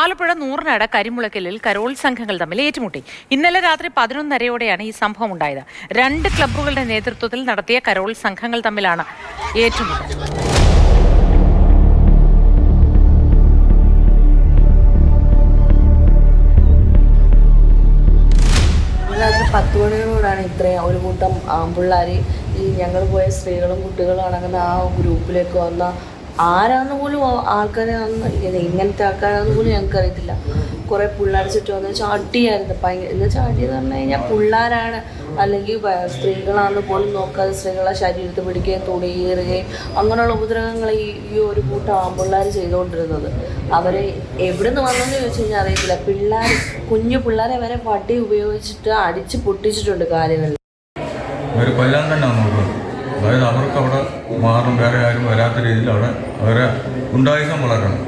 Alappuzha നൂറിനട കരിമുളക്കലിൽ Carol സംഘങ്ങൾ തമ്മിൽ ഏറ്റുമുട്ടി. ഇന്നലെ രാത്രി പതിനൊന്നരയോടെയാണ് ഈ സംഭവം ഉണ്ടായത്. രണ്ട് ക്ലബ്ബുകളുടെ നേതൃത്വത്തിൽ നടത്തിയ കരോൾ സംഘങ്ങൾ തമ്മിലാണ് ഏറ്റുമുട്ടൽ. പത്ത് മണിയോടാണ് ഇത്രയും ഒരു കൂട്ടം ആൺപിള്ളേർ ഈ ഞങ്ങൾ പോയ സ്ത്രീകളും കുട്ടികളും അടങ്ങുന്ന ആ ഗ്രൂപ്പിലേക്ക് വന്ന ആരാന്ന് പോലും ആൾക്കാരെ ഇങ്ങനത്തെ ആൾക്കാരാന്ന് പോലും ഞങ്ങൾക്ക് അറിയത്തില്ല. കുറേ പിള്ളേർ ചുറ്റും വന്ന് ചാട്ടിയായിരുന്നു ഭയങ്കര എന്ന് ചാട്ടിയെന്ന് പറഞ്ഞു കഴിഞ്ഞാൽ പിള്ളേരാണ്. അല്ലെങ്കിൽ സ്ത്രീകളാണെന്ന് പോലും നോക്കാതെ സ്ത്രീകളെ ശരീരത്തിൽ പിടിക്കുകയും തുണിയേറുകയും അങ്ങനെയുള്ള ഉപദ്രവങ്ങൾ ഈ ഈ ഒരു കൂട്ടം ആൺപിള്ളേർ ചെയ്തുകൊണ്ടിരുന്നത് അവരെ എവിടെ നിന്ന് വന്നെന്ന് ചോദിച്ചു കഴിഞ്ഞാൽ അറിയത്തില്ല. പിള്ളേർ കുഞ്ഞു പിള്ളേരെ വരെ വടി ഉപയോഗിച്ചിട്ട് അടിച്ച് പൊട്ടിച്ചിട്ടുണ്ട് കാര്യങ്ങളിൽ ഒരു അതായത് അവർക്ക് അവിടെ മാറും വേറെ ആരും വരാത്ത രീതിയിൽ അവിടെ അവരെ ഉണ്ടായിക്കാൻ വളരണം.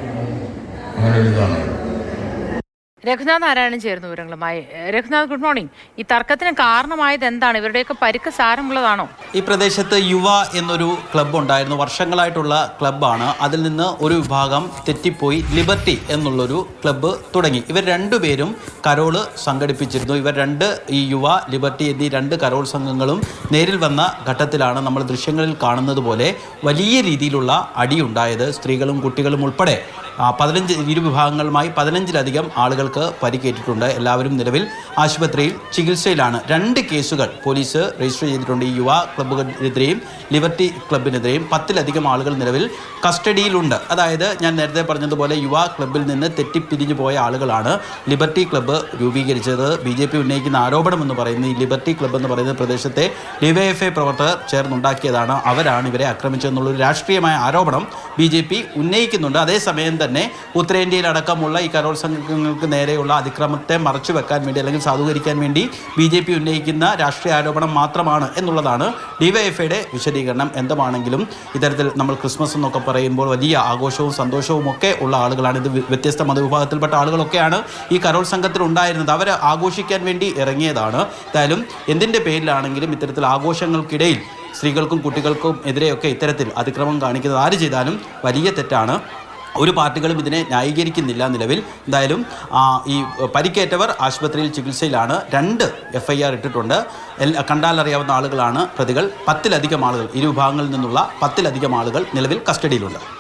അങ്ങനെ ഒരു ഇതാണ്. രഘുനാഥ് നാരായണൻ ചേർന്ന വിവരങ്ങളുമായി. രഘുനാഥ് ഗുഡ് മോർണിംഗ് ഈ തർക്കത്തിന് കാരണമായത് എന്താണ്? ഇവരുടെയൊക്കെ പരിക്ക് സാരമുള്ളതാണോ? ഈ പ്രദേശത്ത് യുവ എന്നൊരു ക്ലബ്ബ് ഉണ്ടായിരുന്നു. വർഷങ്ങളായിട്ടുള്ള ക്ലബ്ബാണ് അതിൽ നിന്ന് ഒരു വിഭാഗം തെറ്റിപ്പോയി. ലിബർട്ടി എന്നുള്ളൊരു ക്ലബ്ബ് തുടങ്ങി. ഇവർ രണ്ടുപേരും കരോൾ സംഘടിപ്പിച്ചിരുന്നു. ഇവർ രണ്ട് ഈ യുവ ലിബർട്ടി എന്നീ രണ്ട് കരോൾ സംഘങ്ങളും നേരിൽ വന്ന ഘട്ടത്തിലാണ് നമ്മൾ ദൃശ്യങ്ങളിൽ കാണുന്നത് പോലെ വലിയ രീതിയിലുള്ള അടിയുണ്ടായത്. സ്ത്രീകളും കുട്ടികളും ഉൾപ്പെടെ പതിനഞ്ച് ഇരുവിഭാഗങ്ങളുമായി പതിനഞ്ചിലധികം ആളുകൾക്ക് പരിക്കേറ്റിട്ടുണ്ട്. എല്ലാവരും നിലവിൽ ആശുപത്രിയിൽ ചികിത്സയിലാണ്. രണ്ട് കേസുകൾ പോലീസ് രജിസ്റ്റർ ചെയ്തിട്ടുണ്ട്. ഈ യുവ ക്ലബ്ബുകൾക്കെതിരെയും ലിബർട്ടി ക്ലബിനെതിരെയും പത്തിലധികം ആളുകൾ നിലവിൽ കസ്റ്റഡിയിലുണ്ട്. അതായത് ഞാൻ നേരത്തെ പറഞ്ഞതുപോലെ യുവ ക്ലബിൽ നിന്ന് തെറ്റിപ്പിരിഞ്ഞു പോയ ആളുകളാണ് ലിബർട്ടി ക്ലബ്ബ് രൂപീകരിച്ചത്. ബി ജെ പി ഉന്നയിക്കുന്ന ആരോപണം എന്ന് പറയുന്നത് ഈ ലിബർട്ടി ക്ലബ്ബ് എന്ന് പറയുന്ന പ്രദേശത്തെ ഡിവൈഎഫ്ഐ പ്രവർത്തകർ ചേർന്നുണ്ടാക്കിയതാണ്. അവരാണ് ഇവരെ ആക്രമിച്ചതെന്നുള്ളൊരു രാഷ്ട്രീയമായ ആരോപണം ബി ജെ പി ഉന്നയിക്കുന്നുണ്ട്. അതേസമയം തന്നെ ഉത്തരേന്ത്യയിലടക്കമുള്ള ഈ കരോൾ സംഘങ്ങൾക്ക് നേരെയുള്ള അതിക്രമത്തെ മറച്ചു വെക്കാൻ വേണ്ടി അല്ലെങ്കിൽ സാധൂകരിക്കാൻ വേണ്ടി ബി ജെ പി ഉന്നയിക്കുന്ന രാഷ്ട്രീയ ആരോപണം മാത്രമാണ് എന്നുള്ളതാണ് ഡിവൈഎഫ്ഐയുടെ വിശദീകരണം. എന്തുമാണെങ്കിലും ഇത്തരത്തിൽ നമ്മൾ ക്രിസ്മസ് എന്നൊക്കെ പറയുമ്പോൾ വലിയ ആഘോഷവും സന്തോഷവും ഒക്കെ ഉള്ള ആളുകളാണ്. ഇത് വ്യത്യസ്ത മതവിഭാഗത്തിൽപ്പെട്ട ആളുകളൊക്കെയാണ് ഈ കരോൾ സംഘത്തിൽ ഉണ്ടായിരുന്നത്. അവർ ആഘോഷിക്കാൻ വേണ്ടി ഇറങ്ങിയതാണ്. എന്തായാലും എന്തിന്റെ പേരിലാണെങ്കിലും ഇത്തരത്തിൽ ആഘോഷങ്ങൾക്കിടയിൽ സ്ത്രീകൾക്കും കുട്ടികൾക്കും എതിരെയൊക്കെ ഇത്തരത്തിൽ അതിക്രമം കാണിക്കുന്നത് ആര് ചെയ്താലും വലിയ തെറ്റാണ്. ഒരു പാർട്ടികളും ഇതിനെ ന്യായീകരിക്കുന്നില്ല നിലവിൽ. എന്തായാലും ഈ പരിക്കേറ്റവർ ആശുപത്രിയിൽ ചികിത്സയിലാണ്. രണ്ട് എഫ് ഐ ആർ ഇട്ടിട്ടുണ്ട്. കണ്ടാലറിയാവുന്ന ആളുകളാണ് പ്രതികൾ. പത്തിലധികം ആളുകൾ ഇരു വിഭാഗങ്ങളിൽ നിന്നുള്ള പത്തിലധികം ആളുകൾ നിലവിൽ കസ്റ്റഡിയിലുണ്ട്.